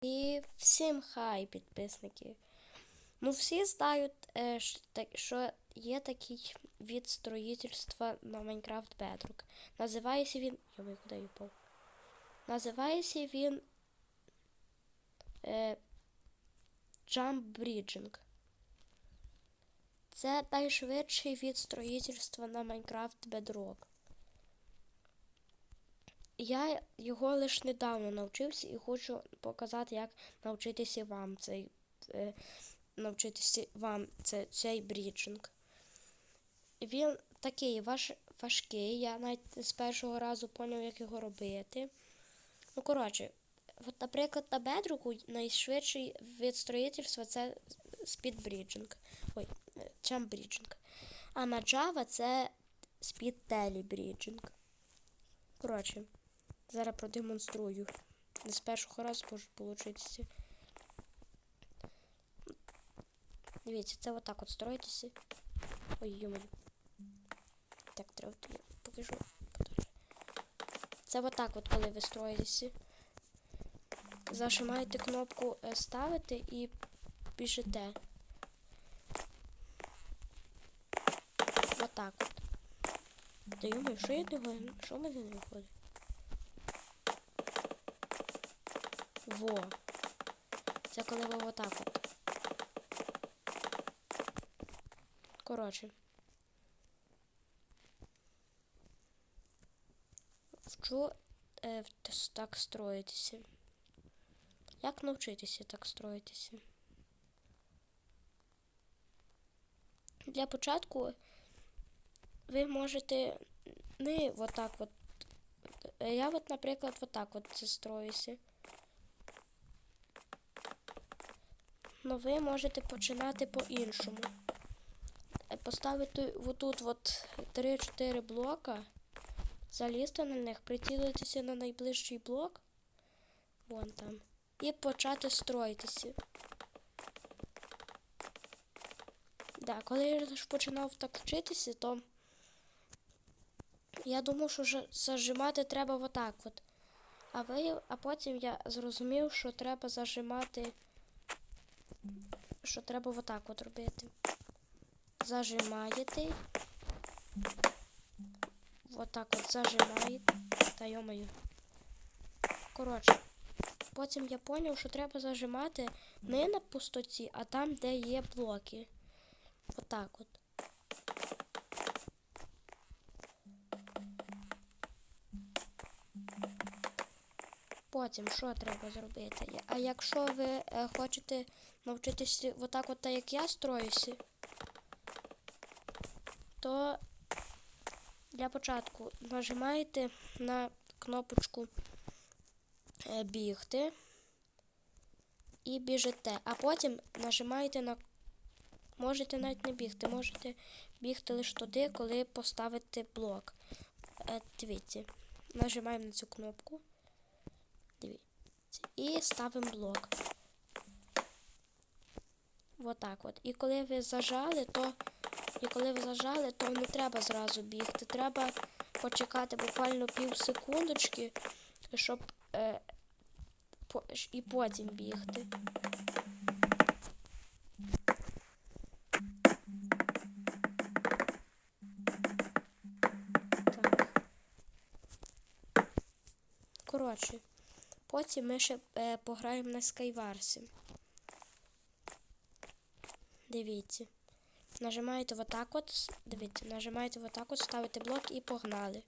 І всім хай, підписники. Ну, всі знають, е, що є такий від строїтельства на Minecraft Bedrock. Називається він. Йоми, куди я? Називається він е, Jump Bridging. Це найшвидший від строїтельства на Minecraft Bedrock. Я його лише недавно навчився і хочу показати, як навчитися вам цей, е, навчитися вам це, цей бріджинг. Він такий важ, важкий, я навіть з першого разу поняв, як його робити. Ну, коротше, от, наприклад, на бедруку найшвидший від строїтельства це спідбріджинг. Ой, чамбріджинг. А на Java це спідтелібріджинг. Коротше, зараз продемонструю. Не з першого разу може получитися. Дивіться, це отак от строїтеся. Ой, йомаю. Так, треба тобі покажу. Це отак от, коли ви строїтеся. Зажимаєте кнопку е, ставити і біжите. Отак от. Та йомаю, що я не говорю? Що в мене не виходить? Во. Це коли ви отак от. Коротше. Вчу е, так строїтися. Як навчитися так строїтися? Для початку ви можете не отак от. е, Я от, наприклад, отак от це строюся. Ну ви можете починати по-іншому. Е, Поставити отут от 3-4 блока, залізти на них, прицілитися на найближчий блок, вон там, і почати строїтися. Да, коли я ж починав так вчитися, то я думав, що зажимати треба отак от. А, ви, а потім я зрозумів, що треба зажимати що треба отак от робити. Зажимаєте. Отак от зажимаєте. Та йомаю. Коротше. Потім я зрозумів, що треба зажимати не на пустоті, а там, де є блоки. Отак от. Потім що треба зробити? А якщо ви е, хочете навчитися отак, от, так як я строюся, то для початку нажимаєте на кнопочку е, бігти і біжите, а потім нажимаєте на. Можете навіть не бігти, можете бігти лише туди, коли поставите блок. Е, Дивіться, нажимаємо на цю кнопку. І ставимо блок. Отак от. І коли ви зажали, то і коли ви зажали, то не треба зразу бігти. Треба почекати буквально пів секундочки, щоб е, по, і потім бігти. Так. Коротше. Потім ми ще е, пограємо на Скайварсі. Дивіться. Нажимаєте отак от. Дивіться, нажимаєте отак от, ставите блок і погнали.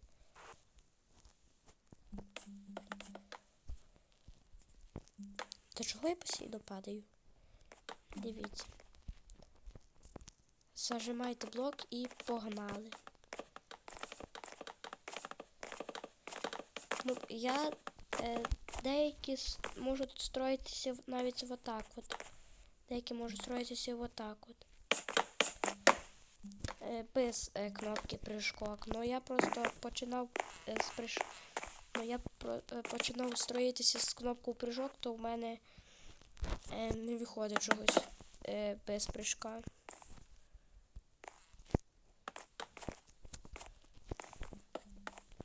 Та чого я постійно падаю? Дивіться. Зажимаєте блок і погнали. Ну, я е, деякі с- можуть строїтися в- навіть отак от. Деякі можуть строїтися отак от. Е, без е, кнопки прыжкок. Ну я просто починав е, з приш... Ну, я про, е, починав строїтися з кнопкою прыжок, то в мене е, не виходить чогось е, без прыжка.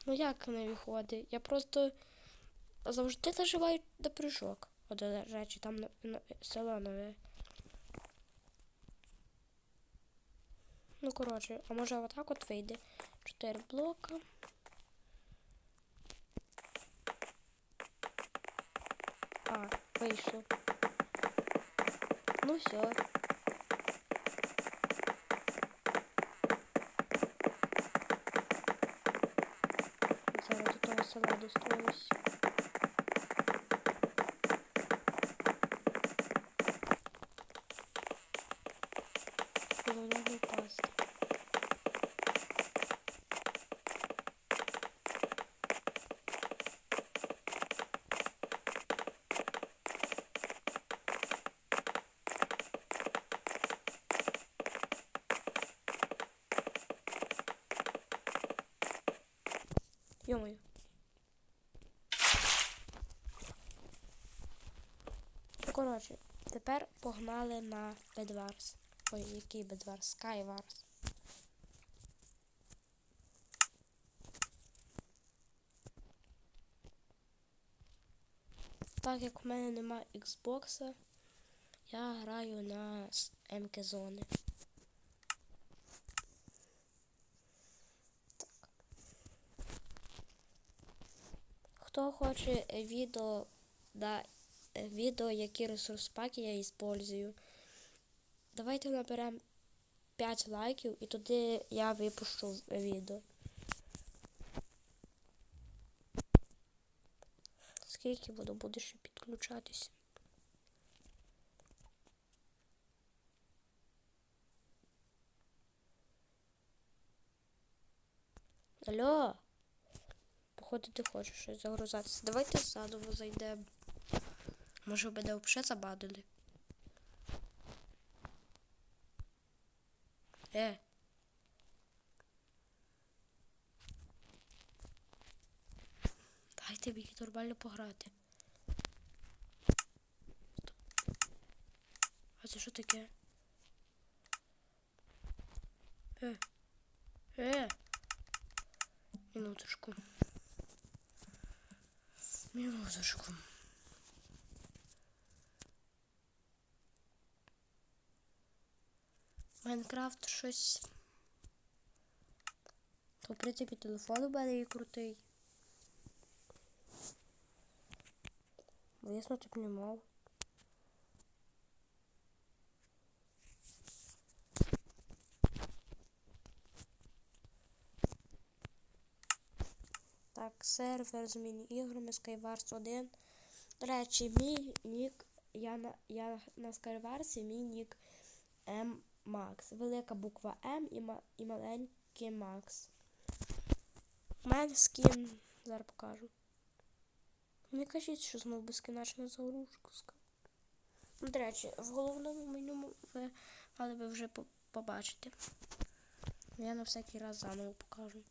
Ну як не виходить? Я просто завжди нажимаю на прыжок. О, до речі, там на- на- село нове. Ну, коротше, а може отак от вийде? Чотири блока. А, вийшло. Ну все. Зараз до того села достроюсь. Ну, коротше, тепер погнали на Бедварс. Ой, який Бедварс? Скайварс. Так як в мене нема Xbox, я граю на МК зони. Хто хоче відео, да, відео, які ресурс паки я использую, давайте наберемо 5 лайків і тоді я випущу відео. Скільки буду, буду ще підключатися. Алло. Походу, ти хочеш щось загрузатися. Давайте заново зайдемо. Може мене взагалі забадили. Е. Дайте мені нормально пограти. А це що таке? Е. Е. Минуточку. Минуточку. Майнкрафт щось. То, в принципі, телефон у мене і крутий. Звісно, тип не мав. Так, сервер з міні-іграми Skywars 1. До речі, мій нік, я на, я на Skywars, мій нік М Макс. Велика буква М і, ма, і маленький Макс. У мене скін, зараз покажу. Не кажіть, що знову безкінечна загрузка. Ну, До речі, в головному меню ви мали би вже побачити. Я на всякий раз заново покажу.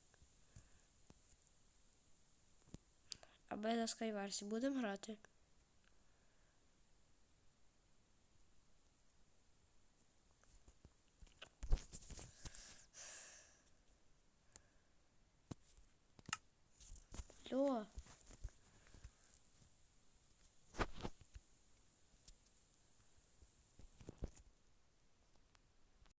А ми на Скайварсі будемо грати? Алло.